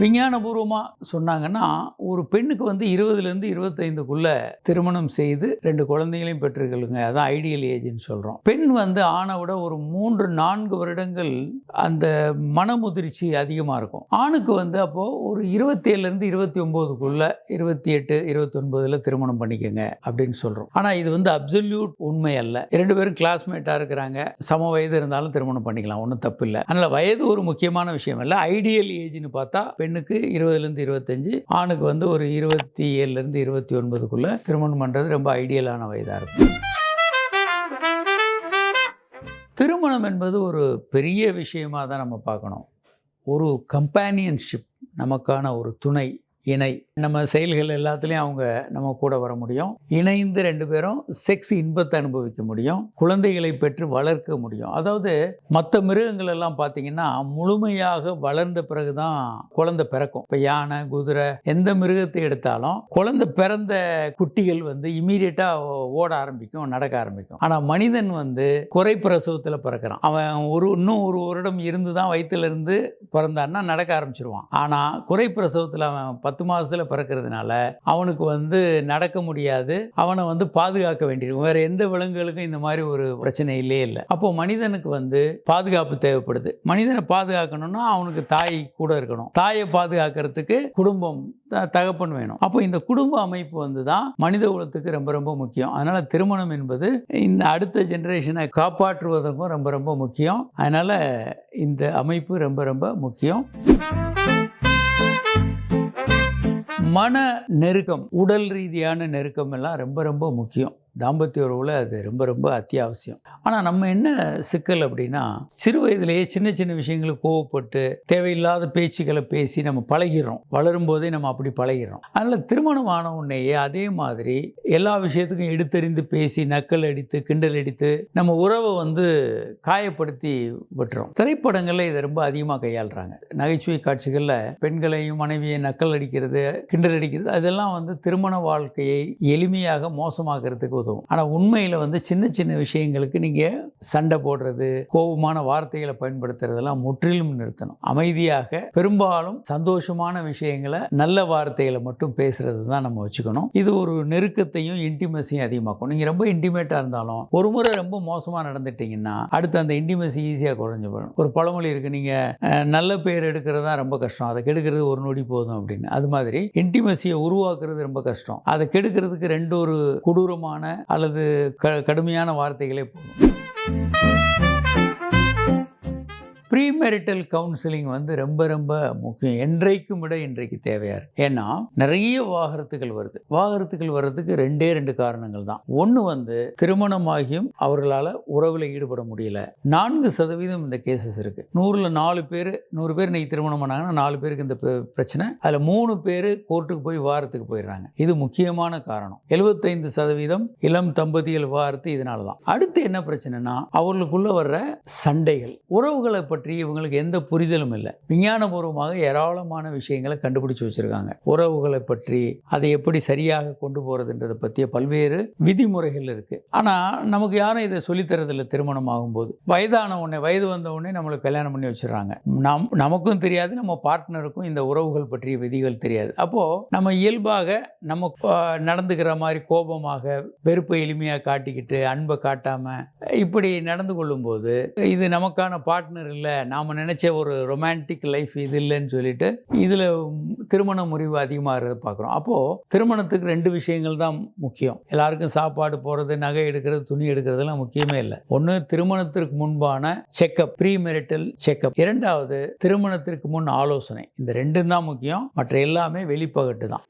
விஞ்ஞானபூர்வமாக சொன்னாங்கன்னா ஒரு பெண்ணுக்கு வந்து இருபதுலேருந்து இருபத்தைந்துக்குள்ளே திருமணம் செய்து ரெண்டு குழந்தைகளையும் பெற்றுக்கொள்ளுங்க அதான் ஐடியல் ஏஜ்னு சொல்கிறோம் பெண் வந்து ஆணை விட ஒரு மூன்று நான்கு வருடங்கள் அந்த மனமுதிர்ச்சி அதிகமாக இருக்கும். ஆணுக்கு வந்து அப்போது ஒரு இருபத்தேழுலேருந்து இருபத்தி ஒம்போதுக்குள்ளே இருபத்தி எட்டு இருபத்தொன்பதில் திருமணம் பண்ணிக்கோங்க அப்படின்னு சொல்கிறோம் ஆனால் இது வந்து அப்சல்யூட் உண்மை அல்ல. ரெண்டு பேரும் கிளாஸ்மேட்டாக இருக்கிறாங்க. சம வயது இருந்தாலும் திருமணம் பண்ணிக்கலாம். ஒன்றும் தப்பு இல்லை. அதனால் வயது ஒரு முக்கியமான விஷயம் இல்லை ஐடியல் ஏஜ்னு பார்த்தா பெண் பெண்ணுக்கு இருபதுலேருந்து இருபத்தஞ்சு ஆணுக்கு வந்து ஒரு இருபத்தி ஏழுலேருந்து இருபத்தி ஒன்பதுக்குள்ளே திருமணம் பண்ணுறது ரொம்ப ஐடியலான வயதாக இருக்கும் திருமணம் என்பது ஒரு பெரிய விஷயமாக தான் நம்ம பார்க்கணும். ஒரு கம்பேனியன்ஷிப் நமக்கான ஒரு துணை. இணை. நம்ம செயல்கள் எல்லாத்துலேயும் அவங்க நம்ம கூட வர முடியும். இணைந்து ரெண்டு பேரும் செக்ஸ் இன்பத்தை அனுபவிக்க முடியும். குழந்தைகளை பெற்று வளர்க்க முடியும். அதாவது மற்ற மிருகங்கள் எல்லாம் பார்த்தீங்கன்னா முழுமையாக வளர்ந்த பிறகு தான் குழந்தை பிறக்கும். இப்போ யானை குதிரை எந்த மிருகத்தை எடுத்தாலும் குழந்தை பிறந்த குட்டிகள் வந்து இமீடியட்டாக ஓட ஆரம்பிக்கும் நடக்க ஆரம்பிக்கும். ஆனால் மனிதன் வந்து குறை பிரசவத்தில் பிறக்கிறான். அவன் ஒரு இன்னும் ஒரு வருடம் இருந்து தான் வயிற்றுல இருந்து பிறந்தான்னா நடக்க ஆரம்பிச்சிருவான். ஆனால் குறை பிரசவத்தில் அவன் பத்து பத்து மாதத்தில் பிறக்கிறதுனால அவனுக்கு வந்து நடக்க முடியாது. அவனை வந்து பாதுகாக்க வேண்டியிருக்கும். வேறு எந்த விலங்குகளுக்கும் இந்த மாதிரி ஒரு பிரச்சனை இல்லையே இல்லை. அப்போ மனிதனுக்கு வந்து பாதுகாப்பு தேவைப்படுது. மனிதனை பாதுகாக்கணும்னா அவனுக்கு தாய் கூட இருக்கணும். தாயை பாதுகாக்கிறதுக்கு குடும்பம் தகப்பன் வேணும். அப்போ இந்த குடும்ப அமைப்பு வந்து தான் மனித குலத்துக்கு ரொம்ப ரொம்ப முக்கியம். அதனால் திருமணம் என்பது இந்த அடுத்த ஜென்ரேஷனை காப்பாற்றுவதற்கும் ரொம்ப ரொம்ப முக்கியம். அதனால் இந்த அமைப்பு ரொம்ப ரொம்ப முக்கியம். மன நெருக்கம் உடல் ரீதியான நெருக்கம் எல்லாம் ரொம்ப ரொம்ப முக்கியம். தாம்பத்திய உறவில் அது ரொம்ப ரொம்ப அத்தியாவசியம். ஆனால் நம்ம என்ன சிக்கல் அப்படின்னா சிறு வயதிலேயே சின்ன சின்ன விஷயங்களுக்கு கோவப்பட்டு தேவையில்லாத பேச்சுக்களை பேசி நம்ம பழகிடுறோம் வளரும் போதே நம்ம அப்படி பழகிடுறோம் அதனால் திருமணம் ஆன உடனேயே அதே மாதிரி எல்லா விஷயத்துக்கும் எடுத்தறிந்து பேசி நக்கல் அடித்து கிண்டல் அடித்து நம்ம உறவை வந்து காயப்படுத்தி விட்டுறோம். திரைப்படங்களில் இதை ரொம்ப அதிகமாக கையாளுறாங்க. நகைச்சுவை காட்சிகளில் பெண்களையும் மனைவியை நக்கல் அடிக்கிறது கிண்டல் அடிக்கிறது அதெல்லாம் வந்து திருமண வாழ்க்கையை எளிமையாக மோசமாக்குறதுக்கு உதவும். ஆனால் உண்மையில் வந்து சின்ன சின்ன விஷயங்களுக்கு நீங்கள் சண்டை போடுறது கோபமான வார்த்தைகளை பயன்படுத்துறதெல்லாம் முற்றிலும் நிறுத்தணும். அமைதியாக பெரும்பாலும் சந்தோஷமான விஷயங்களை நல்ல வார்த்தைகளை மட்டும் பேசுறது தான் நம்ம வச்சுக்கணும். இது ஒரு நெருக்கத்தையும் இன்டிமசியும் அதிகமாக்கும். நீங்கள் ரொம்ப இன்டிமேட்டாக இருந்தாலும் ஒரு முறை ரொம்ப மோசமாக நடந்துட்டீங்கன்னா அடுத்து அந்த இன்டிமசி ஈஸியாக குறைஞ்சு போயிடும். ஒரு பழமொழி இருக்குது நீங்கள் நல்ல பேர் எடுக்கிறது தான் ரொம்ப கஷ்டம். அதை கெடுக்கிறது ஒரு நொடி போதும் அப்படின்னு. அது மாதிரி இன்டிமசியை உருவாக்குறது ரொம்ப கஷ்டம். அதை கெடுக்கிறதுக்கு ரெண்டு ஒரு கொடூரமான அல்லது க கடுமையான வார்த்தைகளே போதும். ப்ரீமேரிட்டல் கவுன்சிலிங் வந்து ரொம்ப ரொம்ப முக்கியம். என்றைக்கும் விட இன்றைக்கு தேவையாக இருக்குது ஏன்னா நிறைய வாகரத்துகள் வருது. வாகரத்துகள் வர்றதுக்கு ரெண்டே ரெண்டு காரணங்கள் தான். ஒன்று வந்து திருமணமாகியும் அவர்களால் உறவில் ஈடுபட முடியல. நான்கு சதவீதம் இந்த கேசஸ் இருக்குது நூறில் நாலு பேர் நூறு பேர் இன்னைக்கு திருமணம் பண்ணாங்கன்னா நாலு பேருக்கு இந்த பிரச்சனை. அதில் மூணு பேர் கோர்ட்டுக்கு போய் வாரத்துக்கு போயிடுறாங்க. இது முக்கியமான காரணம். எழுபத்தைந்து சதவீதம் இளம் தம்பதிகள் வாரத்து இதனால தான். அடுத்து என்ன பிரச்சனைனா அவர்களுக்குள்ள வர்ற சண்டைகள். உறவுகளை பற்றி இவங்களுக்கு எந்த புரிதலும் இல்லை. விஞ்ஞானபூர்வமாக ஏராளமான விஷயங்களை கண்டுபிடிச்சு வச்சிருக்காங்க. உறவுகளை பற்றி அதை எப்படி சரியாக கொண்டு போறதுன்றதை பற்றிய பல்வேறு விதிமுறைகள் இருக்கு. ஆனால் நமக்கு யாரும் இதை சொல்லித்தரதில்லை திருமணம் ஆகும்போது. வயதான உடனே வயது வந்த உடனே நம்மளுக்கு கல்யாணம் பண்ணி வச்சிடுறாங்க. நம் நமக்கும் தெரியாது நம்ம பார்ட்னருக்கும் இந்த உறவுகள் பற்றிய விதிகள் தெரியாது. அப்போது நம்ம இயல்பாக நம்ம நடந்துக்கிற மாதிரி கோபமாக வெறுப்பை எளிமையாக காட்டிக்கிட்டு அன்பை காட்டாமல் இப்படி நடந்து கொள்ளும்போது இது நமக்கான பார்ட்னர் இல்லை நாம் நினச்ச ஒரு ரொமான்டிக் லைஃப் இது இல்லைன்னு சொல்லிட்டு இதில் திருமண முறிவு அதிகமாக இருக்கிறத பார்க்குறோம். அப்போது திருமணத்துக்கு ரெண்டு விஷயங்கள் தான் முக்கியம். எல்லாருக்கும் சாப்பாடு போகிறது நகை எடுக்கிறது துணி எடுக்கிறதுலாம் முக்கியமே இல்லை. ஒன்று திருமணத்திற்கு முன்பான செக்கப் ப்ரீ மெரிட்டல் செக்கப் இரண்டாவது திருமணத்திற்கு முன் ஆலோசனை. இந்த ரெண்டும் தான் முக்கியம். மற்ற எல்லாமே வெளிப்பகட்டு தான்.